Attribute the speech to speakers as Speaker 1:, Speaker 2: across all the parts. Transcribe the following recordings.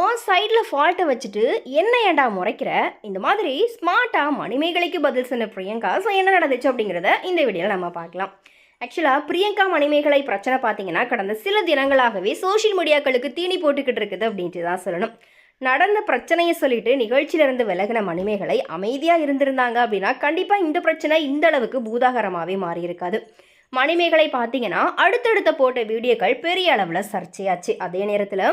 Speaker 1: உன் சைடில் ஃபால்ட்டை வச்சுட்டு என்ன ஏண்டா முறைக்கிற? இந்த மாதிரி ஸ்மார்ட்டாக மணிமேகலைக்கு பதில் சொன்ன பிரியங்கா ஸோ என்ன நடந்துச்சு அப்படிங்கிறத இந்த வீடியோவில் நம்ம பார்க்கலாம். ஆக்சுவலாக பிரியங்கா மணிமேகலை பிரச்சனை பார்த்தீங்கன்னா கடந்த சில தினங்களாகவே சோஷியல் மீடியாக்களுக்கு தீனி போட்டுக்கிட்டு இருக்குது அப்படின்ட்டு தான் சொல்லணும். நடந்த பிரச்சனையை சொல்லிட்டு நிகழ்ச்சியிலிருந்து விலகின மணிமேகலை அமைதியாக இருந்திருந்தாங்க அப்படின்னா கண்டிப்பாக இந்த பிரச்சனை இந்த அளவுக்கு பூதாகரமாகவே மாறியிருக்காது மணிமேகலை பார்த்தீங்கன்னா அடுத்தடுத்த போட்ட வீடியோக்கள் பெரிய அளவில் சர்ச்சையாச்சு. அதே நேரத்தில்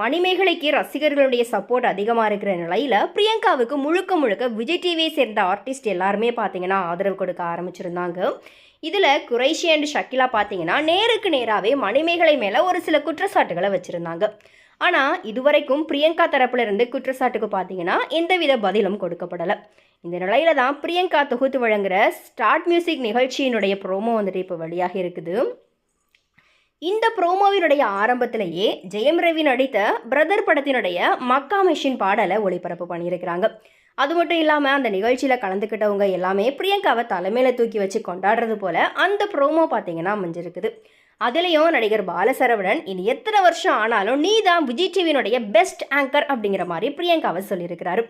Speaker 1: மணிமேகலைக்கு ரசிகர்களுடைய சப்போர்ட் அதிகமாக இருக்கிற நிலையில் பிரியங்காவுக்கு முழுக்க முழுக்க விஜய் டிவியை சேர்ந்த ஆர்டிஸ்ட் எல்லாருமே பார்த்தீங்கன்னா ஆதரவு கொடுக்க ஆரம்பிச்சிருந்தாங்க. இதில் குறைஷி அண்ட் ஷக்கிலா பார்த்தீங்கன்னா நேருக்கு நேராகவே மணிமேகலை மேலே ஒரு சில குற்றச்சாட்டுகளை வச்சுருந்தாங்க. ஆனால் இதுவரைக்கும் பிரியங்கா தரப்புல இருந்து குற்றச்சாட்டுக்கு பார்த்தீங்கன்னா எந்தவித பதிலும் கொடுக்கப்படலை. இந்த நிலையில தான் பிரியங்கா தொகுத்து வழங்குகிற ஸ்டார்ட் மியூசிக் நிகழ்ச்சியினுடைய ப்ரோமோ வந்துட்டு இப்போ வெளியாக இருக்குது. இந்த ப்ரோமோவினுடைய ஆரம்பத்திலேயே ஜெயம் ரவி நடித்த பிரதர் படத்தினுடைய மக்கா மெஷின் பாடலை ஒளிபரப்பு பண்ணியிருக்கிறாங்க. அது மட்டும் இல்லாமல் அந்த நிகழ்ச்சியில் கலந்துக்கிட்டவங்க எல்லாமே பிரியங்காவை தலைமையில் தூக்கி வச்சு கொண்டாடுறது போல அந்த ப்ரோமோ பார்த்தீங்கன்னா அமைஞ்சிருக்குது. அதுலேயும் நடிகர் பாலசரவணன் இனி எத்தனை வருஷம் ஆனாலும் நீ தான் விஜய் டிவியினுடைய பெஸ்ட் ஆங்கர் அப்படிங்கிற மாதிரி பிரியங்காவை சொல்லியிருக்கிறாரு.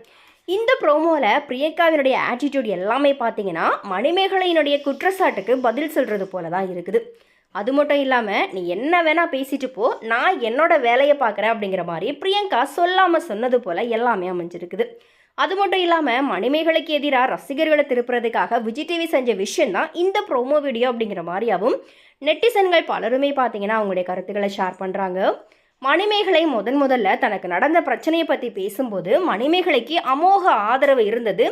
Speaker 1: இந்த ப்ரோமோவில் பிரியங்காவினுடைய ஆட்டிடியூட் எல்லாமே பார்த்தீங்கன்னா மணிமேகலையினுடைய குற்றச்சாட்டுக்கு பதில் சொல்கிறது போல தான் இருக்குது. அது மட்டும் இல்லாமல் நீ என்ன வேணால் பேசிட்டு போ நான் என்னோட வேலையை பார்க்குறேன் அப்படிங்கிற மாதிரி பிரியங்கா சொல்லாமல் சொன்னது போல் எல்லாமே அமைஞ்சிருக்குது. அது மட்டும் இல்லாமல் மணிமேகலைக்கு எதிராக ரசிகர்களை திருப்புறதுக்காக விஜய் டிவி செஞ்ச விஷயம் தான் இந்த ப்ரோமோ வீடியோ அப்படிங்கிற மாதிரியாகவும் நெட்டிசன்கள் பலருமே பார்த்தீங்கன்னா அவங்களுடைய கருத்துக்களை ஷேர் பண்ணுறாங்க மணிமேகலை முதன் முதல்ல தனக்கு நடந்த பிரச்சனையை பற்றி பேசும்போது மணிமேகலைக்கு அமோக ஆதரவு இருந்தது.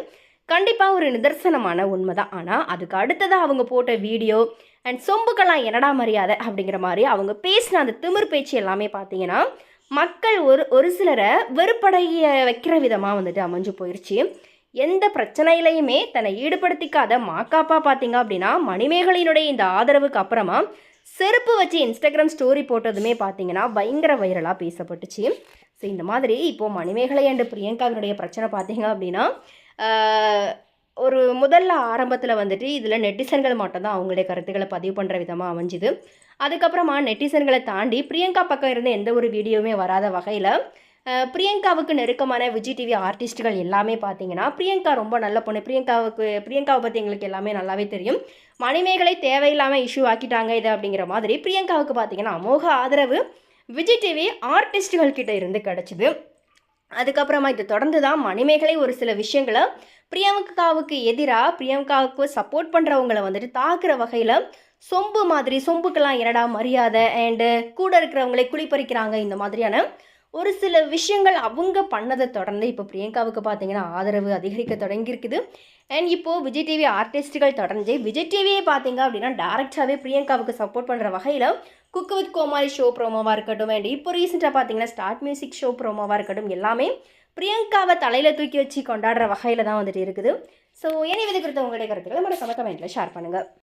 Speaker 1: கண்டிப்பாக ஒரு நிதர்சனமான உண்மை தான் ஆனால் அதுக்கு அடுத்ததாக அவங்க போட்ட வீடியோ அண்ட் சொம்புக்கெல்லாம் என்னடா மரியாதை அப்படிங்கிற மாதிரி அவங்க பேசின அந்த திமிர் பேச்சு எல்லாமே பார்த்தீங்கன்னா மக்கள் ஒரு ஒரு சிலரை வெறுப்படைய வைக்கிற விதமாக வந்துட்டு அமைஞ்சு போயிடுச்சு எந்த பிரச்சனையிலையுமே தன்னை ஈடுபடுத்திக்காத மாக்காப்பா பார்த்தீங்க அப்படின்னா மணிமேகலையினுடைய இந்த ஆதரவுக்கு அப்புறமா செருப்பு வச்சு இன்ஸ்டாகிராம் ஸ்டோரி போட்டதுமே பார்த்தீங்கன்னா பயங்கர வைரலாக பேசப்பட்டுச்சு. ஸோ இந்த மாதிரி இப்போது மணிமேகலை அண்டு பிரியங்காவினுடைய பிரச்சனை பார்த்தீங்க அப்படின்னா ஒரு முதல்ல ஆரம்பத்தில் வந்துட்டு இதில் நெட்டிசன்கள் மட்டும்தான் அவங்களுடைய கருத்துக்களை பதிவு பண்ணுற விதமாக அமைஞ்சுது. அதுக்கப்புறமா நெட்டிசன்களை தாண்டி பிரியங்கா பக்கம் இருந்து எந்த ஒரு வீடியோவுமே வராத வகையில் பிரியங்காவுக்கு நெருக்கமான விஜய் டிவி ஆர்டிஸ்ட்டுகள் எல்லாமே பார்த்தீங்கன்னா பிரியங்கா ரொம்ப நல்ல பொண்ணு. பிரியங்காவுக்கு பிரியங்காவை பற்றி எங்களுக்கு எல்லாமே நல்லாவே தெரியும். மணிமேகலை தேவையில்லாமல் இஷ்யூ ஆக்கிட்டாங்க இது அப்படிங்கிற மாதிரி பிரியங்காவுக்கு பார்த்தீங்கன்னா அமோக ஆதரவு விஜய் டிவி ஆர்டிஸ்ட்டுகள் கிட்ட இருந்து கிடச்சிது. அதுக்கப்புறமா இது தொடர்ந்து தான் மணிமேகலை ஒரு சில விஷயங்களை பிரியங்காவுக்கு எதிராக பிரியங்காவுக்கு சப்போர்ட் பண்ணுறவங்கள வந்துட்டு தாக்குற வகையில் சொம்பு மாதிரி சொம்புக்கெல்லாம் என்னடா மரியாதை அண்டு கூட இருக்கிறவங்களை குளிப்பறிக்கிறாங்க இந்த மாதிரியான ஒரு சில விஷயங்கள் அவங்க பண்ணதை தொடர்ந்து இப்போ பிரியங்காவுக்கு பார்த்தீங்கன்னா ஆதரவு அதிகரிக்க தொடங்கியிருக்குது. அண்ட் இப்போது விஜய் டிவி ஆர்டிஸ்ட்டுகள் தொடர்ந்து விஜய் டிவியே பார்த்தீங்க அப்படின்னா டேரெக்டாகவே பிரியங்காவுக்கு சப்போர்ட் பண்ணுற வகையில் குக் வித் கோமாளி ஷோ ப்ரோமோவாக இருக்கட்டும். அண்ட் இப்போ ரீசெண்டாக பார்த்தீங்கன்னா ஸ்டார்ட் மியூசிக் ஷோ ப்ரோமோவாக இருக்கட்டும். எல்லாமே பிரியங்காவை தலையில் தூக்கி வச்சு கொண்டாடுற வகையில் தான் வந்துட்டு இருக்குது. ஸோ இனி விதை குறித்த உங்களுடைய கருத்துக்களை நம்ம கமெண்ட்டில் ஷேர் பண்ணுங்கள்